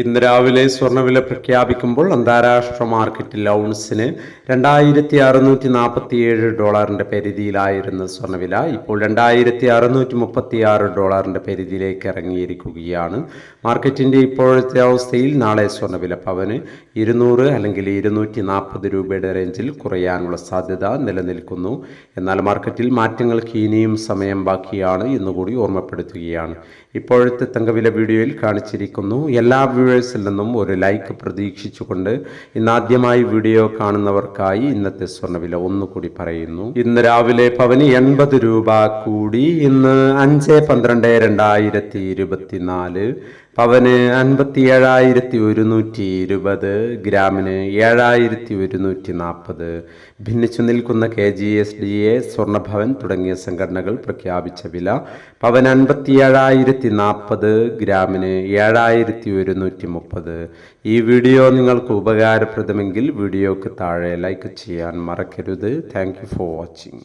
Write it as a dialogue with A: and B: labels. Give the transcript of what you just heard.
A: ഇന്ന് രാവിലെ സ്വർണവില പ്രഖ്യാപിക്കുമ്പോൾ അന്താരാഷ്ട്ര മാർക്കറ്റിൽ ഔൺസിന് രണ്ടായിരത്തി അറുന്നൂറ്റി നാൽപ്പത്തി ഏഴ് ഡോളറിന്റെ പരിധിയിലായിരുന്ന സ്വർണവില ഇപ്പോൾ രണ്ടായിരത്തി അറുന്നൂറ്റി മുപ്പത്തി ആറ് ഡോളറിന്റെ പരിധിയിലേക്ക് ഇറങ്ങിയിരിക്കുകയാണ്. മാർക്കറ്റിന്റെ ഇപ്പോഴത്തെ അവസ്ഥയിൽ നാളെ സ്വർണവില പവന് ഇരുന്നൂറ് അല്ലെങ്കിൽ ഇരുന്നൂറ്റി നാൽപ്പത് രൂപയുടെ റേഞ്ചിൽ കുറയാനുള്ള സാധ്യത നിലനിൽക്കുന്നു. എന്നാൽ മാർക്കറ്റിൽ മാറ്റങ്ങൾക്ക് ഇനിയും സമയം ബാക്കിയാണ് എന്നുകൂടി ഓർമ്മപ്പെടുത്തുകയാണ്. ഇപ്പോഴത്തെ തങ്കവില വീഡിയോയിൽ കാണിച്ചിരിക്കുന്നു. എല്ലാ വ്യൂവേഴ്സിൽ നിന്നും ഒരു ലൈക്ക് പ്രതീക്ഷിച്ചുകൊണ്ട് ഇന്നാദ്യമായി വീഡിയോ കാണുന്നവർക്കായി ഇന്നത്തെ സ്വർണവില ഒന്നുകൂടി പറയുന്നു. ഇന്ന് രാവിലെ പവന് എൺപത് രൂപ കൂടി ഇന്ന് അഞ്ച് പന്ത്രണ്ട് രണ്ടായിരത്തി ഇരുപത്തിനാല് പവന് അൻപത്തി ഏഴായിരത്തി ഒരുന്നൂറ്റി ഇരുപത് ഗ്രാമിന് ഏഴായിരത്തി ഒരുന്നൂറ്റി നാൽപ്പത് ഭിന്നിച്ചു നിൽക്കുന്ന K G S D A Swarnabhavan തുടങ്ങിയ സംഘടനകൾ പ്രഖ്യാപിച്ച വില പവൻ അൻപത്തി ഏഴായിരത്തി നാൽപ്പത് ഗ്രാമിന് ഏഴായിരത്തി ഒരുന്നൂറ്റി മുപ്പത് ഈ വീഡിയോ നിങ്ങൾക്ക് ഉപകാരപ്രദമെങ്കിൽ വീഡിയോക്ക് താഴെ ലൈക്ക് ചെയ്യാൻ മറക്കരുത്. Thank for watching.